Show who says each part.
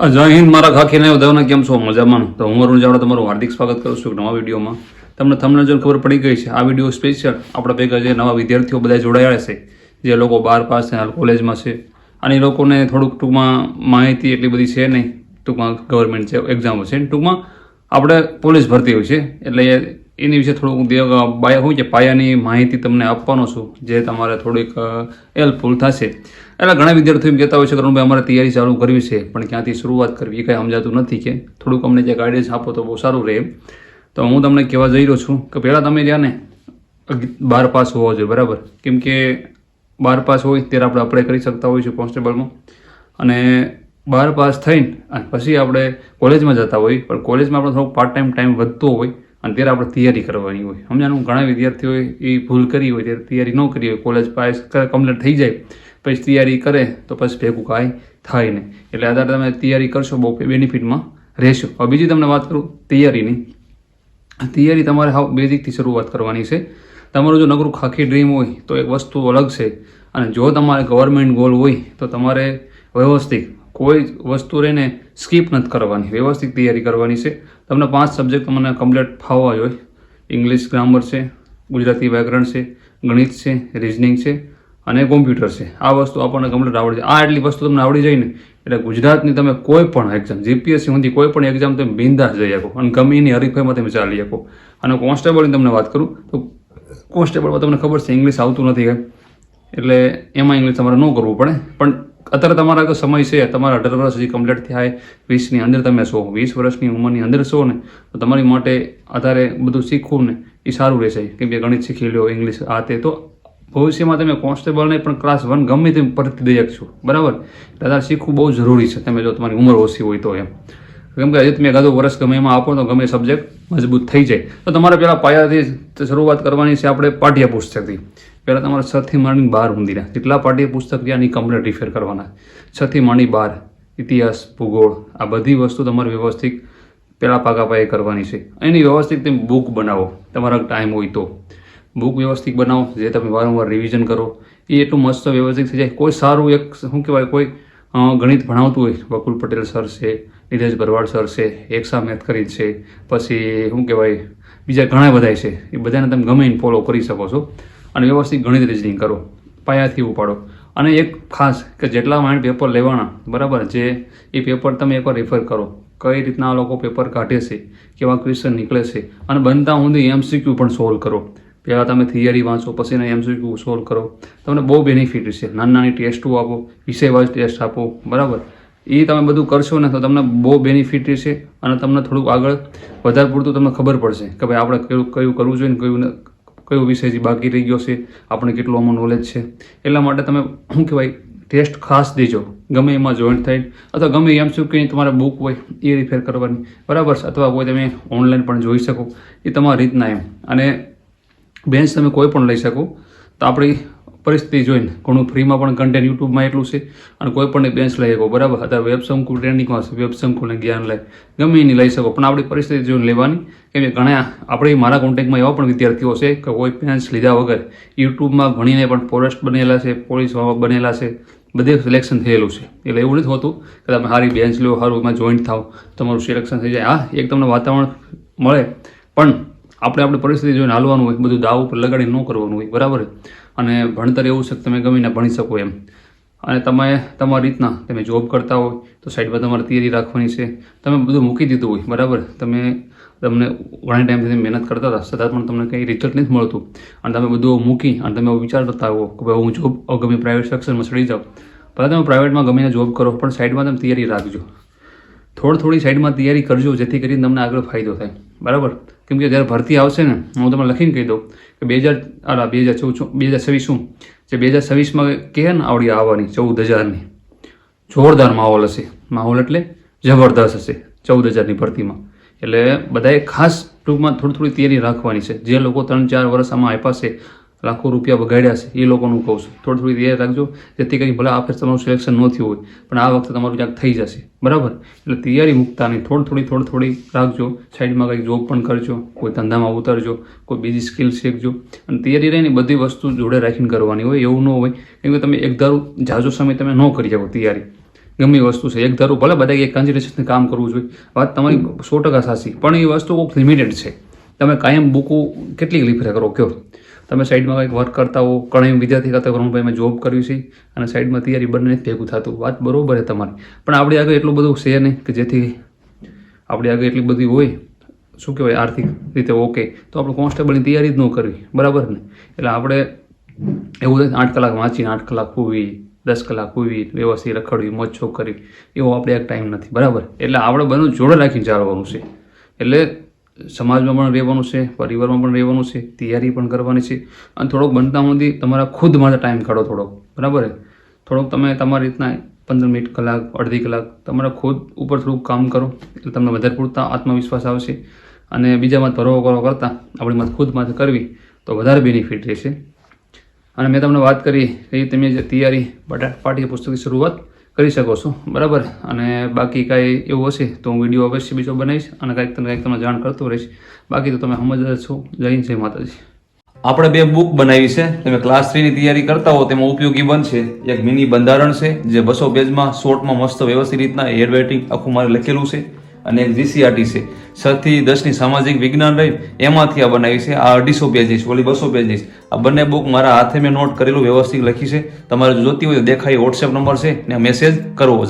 Speaker 1: જય હિન્દ, મારા ખાખીને બધાને કેમ છો? મજામાં? તો હું અરુણ જાવડા તમારું હાર્દિક સ્વાગત કરું છું નવા વિડીયોમાં. તમને તમને જો ખબર પડી ગઈ છે, આ વીડિયો સ્પેશિયલ આપણા ભેગા જે નવા વિદ્યાર્થીઓ બધા જોડાયા છે, જે લોકો બાર પાસ છે, હાલ કોલેજમાં છે, અને એ લોકોને થોડુંક ટૂંકમાં માહિતી એટલી બધી છે નહીં, ટૂંકમાં ગવર્મેન્ટ છે એક્ઝામો છે ટૂંકમાં. આપણે પોલીસ ભરતી હોય છે, એટલે એની વિશે થોડુંક પાયા હોય છે પાયાની માહિતી તમને આપવાનો છું, જે તમારે થોડીક હેલ્પફુલ થશે. એટલે ઘણા વિદ્યાર્થીઓ એમ કહેતા હોય છે કે ભાઈ અમારે તૈયારી ચાલુ કરવી છે, પણ ક્યાંથી શરૂઆત કરવી એ કાંઈ સમજાતું નથી કે. થોડુંક અમને જે ગાઈડન્સ આપો તો બહુ સારું રહે. તો હું તમને કહેવા જઈ રહ્યો છું કે પહેલાં તમે જ્યાં ને બાર પાસ હોવો જોઈએ, બરાબર? કેમ કે બાર પાસ હોય ત્યારે આપણે અપ્લાય કરી શકતા હોઈએ છીએ કોન્સ્ટેબલમાં. અને બાર પાસ થઈને પછી આપણે કોલેજમાં જતા હોઈએ, પણ કોલેજમાં આપણે થોડોક પાર્ટ ટાઈમ ટાઈમ વધતો હોય અને ત્યારે આપણે તૈયારી કરવાની હોય. સમજાનું ઘણા વિદ્યાર્થીઓએ એ ભૂલ કરી હોય, ત્યારે તૈયારી ન કરી હોય. કોલેજ પાસ કમ્પ્લીટ થઈ જાય, પછી તૈયારી કરે, તો પછી ભેગું કાંઈ થાય નહીં. એટલે આધારે તમે તૈયારી કરશો, બહુ બેનિફિટમાં રહેશો. હવે બીજી તમને વાત કરું, તૈયારીની. તૈયારી તમારે હાવ બેઝિકથી શરૂઆત કરવાની છે. તમારું જો નકરું ખાખી ડ્રીમ હોય, તો એક વસ્તુ અલગ છે. અને જો તમારે ગવર્મેન્ટ ગોલ હોય, તો તમારે વ્યવસ્થિત કોઈ વસ્તુ રહીને સ્કીપ નથી કરવાની. વ્યવસ્થિત તૈયારી કરવાની છે. તમને પાંચ સબ્જેક્ટ તમને કમ્પ્લીટ ફાવવા જોઈએ. ઇંગ્લિશ ગ્રામર છે, ગુજરાતી વ્યાકરણ છે, ગણિત છે રિઝનિંગ છે અને કોમ્પ્યુટર છે. આ વસ્તુ આપણને કમ્પ્લીટ આવડે છે આ એટલી વસ્તુ તમને આવડી જાય ને, એટલે ગુજરાતની તમે કોઈ પણ એક્ઝામ જીપીએસસી સુધી કોઈ પણ એક્ઝામ તમે બિંદાસ જઈ શકો અને ગમે એની હરીફાઈમાં તમે ચાલી શકો. અને કોન્સ્ટેબલની તમને વાત કરું, તો કોન્સ્ટેબલમાં તમને ખબર છે ઇંગ્લિશ આવતું નથી કાંઈ એટલે એમાં ઇંગ્લિશ તમારે ન કરવું પડે. પણ અત્યારે તમારા આગળ સમય છે, તમારા અઢાર વર્ષ હજી કમ્પ્લીટ થાય, વીસની અંદર તમે છો વીસ વર્ષની ઉંમરની અંદર છો ને, તો તમારી માટે અત્યારે બધું શીખવું ને એ સારું રહેશે. કેમ કે ગણિત શીખી લો ઇંગ્લિશ આ તે, તો ભવિષ્યમાં તમે કોન્સ્ટેબલને પણ ક્લાસ વન ગમે તેમ ભરતી દઈ શકશો. બરાબર? એટલે શીખવું બહુ જરૂરી છે. તમે જો તમારી ઉંમર ઓછી હોય તો એમ. કેમ કે હજી તમે એકાદું વર્ષ ગમે એમાં આપો તો ગમે સબ્જેક્ટ મજબૂત થઈ જાય. તો તમારે પહેલાં પાયાથી શરૂઆત કરવાની છે આપણે પાઠ્યપુસ્તકથી. પહેલાં તમારે છથી માંડી બાર ઊંધીના જેટલા પાઠ્યપુસ્તક છે આની કમ્પ્લીટ રિફેર કરવાના. છથી માંડી બાર, ઇતિહાસ, ભૂગોળ, આ બધી વસ્તુ તમારે વ્યવસ્થિત પહેલાં પાકા પાયે કરવાની છે. એની વ્યવસ્થિત તમે બુક બનાવો. તમારા ટાઈમ હોય તો. બુક વ્યવસ્થિત બનાવો, જે તમે વારંવાર રિવિઝન કરો. એ એટલું મસ્ત વ્યવસ્થિત થઈ જાય. કોઈ સારું એક શું કહેવાય? કોઈ ગણિત ભણાવતું હોય, વકુલ પટેલ સર છે નીરજ ભરવાડ સર છે એકસા મેથ કરી છે, પછી શું કહેવાય, બીજા ઘણા બધા છે. એ બધાને તમે ગમે ફોલો કરી શકો છો. અને વ્યવસ્થિત ગણિત રીઝનિંગ કરો. પાયાથી ઉપાડો. અને એક ખાસ કે જેટલા માઇન્ડ પેપર લેવાના, બરાબર, જે એ પેપર તમે એકવાર રેફર કરો. કઈ રીતના આ લોકો પેપર કાઢે છે, કેવા ક્વેશ્ચન નીકળે છે, અને બનતા સુધી એમસીક્યુ પણ સોલ્વ કરો. પહેલાં તમે થિયરી વાંચો, પછી એના એમસીક્યુ સોલ્વ કરો. તમને બહુ બેનિફિટ છે. નાની નાની ટેસ્ટો આપો વિષય વાઇઝ ટેસ્ટ આપો, બરાબર. એ તમે બધું કરશો ને તો તમને બહુ બેનિફિટ રહેશે અને તમને થોડુંક આગળ વધારે પૂરતું તમને ખબર પડશે કે ભાઈ આપણે કયું કયું કરવું જોઈએ ને કયું કયો વિષય જે બાકી રહી ગયો છે, આપણે કેટલું આમાં નોલેજ છે. એટલા માટે તમે શું કહેવાય ટેસ્ટ ખાસ દેજો. ગમે એમાં જોઈન્ટ થાય, અથવા ગમે એમ શું કે તમારે બુક હોય, એ રિફેર કરવાની. બરાબર છે? અથવા કોઈ તમે ઓનલાઈન પણ જોઈ શકો. એ તમારી રીતના એમ. અને બેન્ચ તમે કોઈ પણ લઈ શકો. તો આપણી પરિસ્થિતિ જોઈને ઘણું ફ્રીમાં પણ કન્ટેન્ટ યુટ્યુબમાં એટલું છે અને કોઈ પણ બેન્ચ લઈ શકો, બરાબર? અત્યારે વેબ સંકુલ ટ્રેનિંગ હશે વેબ સંકુલને જ્ઞાન લે. ગમે એની લઈ શકો, પણ આપણી પરિસ્થિતિ જોઈને લેવાની કેમ કે ઘણા આપણે મારા કોન્ટેક્ટમાં એવા પણ વિદ્યાર્થીઓ છે કે કોઈ બેન્ચ લીધા વગર યુટ્યુબમાં ભણીને પણ ફોરેસ્ટ બનેલા છે પોલીસ બનેલા છે, બધે સિલેક્શન થયેલું છે. એટલે એવું નથી હોતું કે તમે સારી બેન્ચ લો સારું એમાં જોઈન્ટ થાવ, તમારું સિલેક્શન થઈ જાય. હા, એક તમને વાતાવરણ મળે, પણ આપણે આપણી પરિસ્થિતિ જોઈને હાલવાનું હોય, બધું દાવ ઉપર લગાડીને ન કરવાનું હોય, બરાબર? અને ભણતર એવું છે કે તમે ગમીને ભણી શકો એમ. અને તમે તમારી રીતના તમે જોબ કરતા હોય તો સાઈડમાં તમારે તૈયારી રાખવાની છે. તમે બધું મૂકી દીધું હોય, બરાબર? તમે તમને ઘણા ટાઈમથી મહેનત કરતા હતા, છતાં પણ તમને કંઈ રિઝલ્ટ નથી મળતું. અને તમે બધું મૂકી અને તમે વિચારતા હો કે ભાઈ હું જોબ ગમે પ્રાઇવેટ સેક્શનમાં ચડી જાઉં. પહેલાં તમે પ્રાઇવેટમાં ગમીને જોબ કરો, પણ સાઈડમાં તમે તૈયારી રાખજો. થોડી થોડી સાઈડમાં તૈયારી કરજો, જેથી કરીને તમને આગળ ફાયદો થાય. બરાબર? કેમ કે જ્યારે ભરતી આવશે ને, હું તમને લખીને કહી દઉં કે બે હજાર, અલા, બે હજાર ચૌદ, બે હજાર છવ્વીસ શું? જે બે હજાર છવ્વીસમાં કહે ને આવડી આવવાની, ચૌદ હજારની. જોરદાર માહોલ હશે. માહોલ એટલે જબરદસ્ત હશે, ચૌદ હજારની ભરતીમાં. એટલે બધાએ ખાસ ટૂંકમાં થોડી થોડી તૈયારી રાખવાની છે. જે લોકો ત્રણ ચાર વર્ષ આમાં આપ્યા છે લાખો રૂપિયા બગાડ્યા છે, એ લોકોનું કહું છું. થોડી થોડી તૈયાર રાખજો, જેથી કરી ભલે આ ફેર તમારું સિલેક્શન ન થયું હોય, પણ આ વખતે તમારું ક્યાંક થઈ જશે. બરાબર? એટલે તૈયારી મૂકતા નહીં થોડી થોડી થોડી થોડી રાખજો, સાઈડમાં કંઈક જોબ પણ કરજો, કોઈ ધંધામાં ઉતરજો, કોઈ બીજી સ્કિલ શીખજો. અને તૈયારી રહીને બધી વસ્તુ જોડે રાખીને કરવાની હોય, એવું ન હોય, કેમ કે તમે એક ધારું ઝાઝો સમય તમે ન કરી શકો તૈયારી. ગમે વસ્તુ છે. એક ધારું ભલે બધા એક કન્સન્ટ્રેશનથી કામ કરવું જોઈએ, વાત તમારી સો ટકા સાચી, પણ એ વસ્તુ કોઈક લિમિટેડ છે. તમે કાયમ બુકો કેટલી લીફરે કરો? કયો તમે સાઈડમાં કંઈક વર્ક કરતા હો ઘણા વિદ્યાર્થી કરતા ભાઈ મેં જોબ કર્યું છે અને સાઈડમાં તૈયારી બંને ભેગું થતું. વાત બરોબર છે તમારી. પણ આપણી આગળ એટલું બધું છે નહીં કે જેથી આપણી આગળ એટલી બધી હોય, શું કહેવાય, આર્થિક રીતે ઓકે તો આપણે કોન્સ્ટેબલની તૈયારી જ ન કરવી. બરાબર ને? એટલે આપણે એવું થાય આઠ કલાક વાંચીને આઠ કલાક પૂવી દસ કલાક પૂવી વ્યવસ્થિત રખડવી, મોજ છોક કરવી, એવો આપણે એક ટાઈમ નથી. બરાબર? એટલે આપણે બધું જોડે રાખીને ચાલવાનું છે. એટલે સમાજમાં પણ રહેવાનું છે, પરિવારમાં પણ રહેવાનું છે, તૈયારી પણ કરવાની છે. અને થોડોક બનતા સુધી તમારા ખુદ માટે ટાઈમ કાઢો થોડોક. બરાબર થોડોક તમે તમારી રીતના પંદર મિનિટ કલાક, અડધી કલાક તમારા ખુદ ઉપર થોડુંક કામ કરો, એટલે તમને વધારે પૂરતા આત્મવિશ્વાસ આવશે. અને બીજામાં ભરવો કરો કરતાં આપણી મત ખુદ માથે કરવી તો વધારે બેનિફિટ રહેશે. અને મેં તમને વાત કરી કે તમે જે તૈયારી પાટી પાઠ્યપુસ્તકની શરૂઆત કરી શકો છો. બરાબર? અને બાકી કાંઈ એવું હશે તો હું વીડિયો અવશ્ય બીજો બનાવીશ અને કાંઈક તમને કાંઈક તમને જાણ કરતો રહીશ. બાકી તો તમે સમજદાર છો. જય હિન્દ, જય માતાજી. આપણે બે બુક બનાવી છે. તમે ક્લાસ થ્રીની તૈયારી કરતા હો તેમાં ઉપયોગી બનશે. એક મિની બંધારણ છે, જે બસો પેજમાં શોર્ટમાં મસ્ત વ્યવસ્થિત રીતના હેડ રાઇટિંગ આખું મારે લખેલું છે. અને જીસીઆરટી છે. છ થી દસની સામાજિક વિજ્ઞાન રહી, એમાંથી આ બનાવી છે. આ અઢીસો પેજીસ ઓલી બસો પેજીસ આ બંને બુક મારા હાથે મેં નોટ કરેલું, વ્યવસ્થિત લખી છે. તમારે જોતી હોય દેખાય વોટ્સએપ નંબર છે, ને મેસેજ કરવો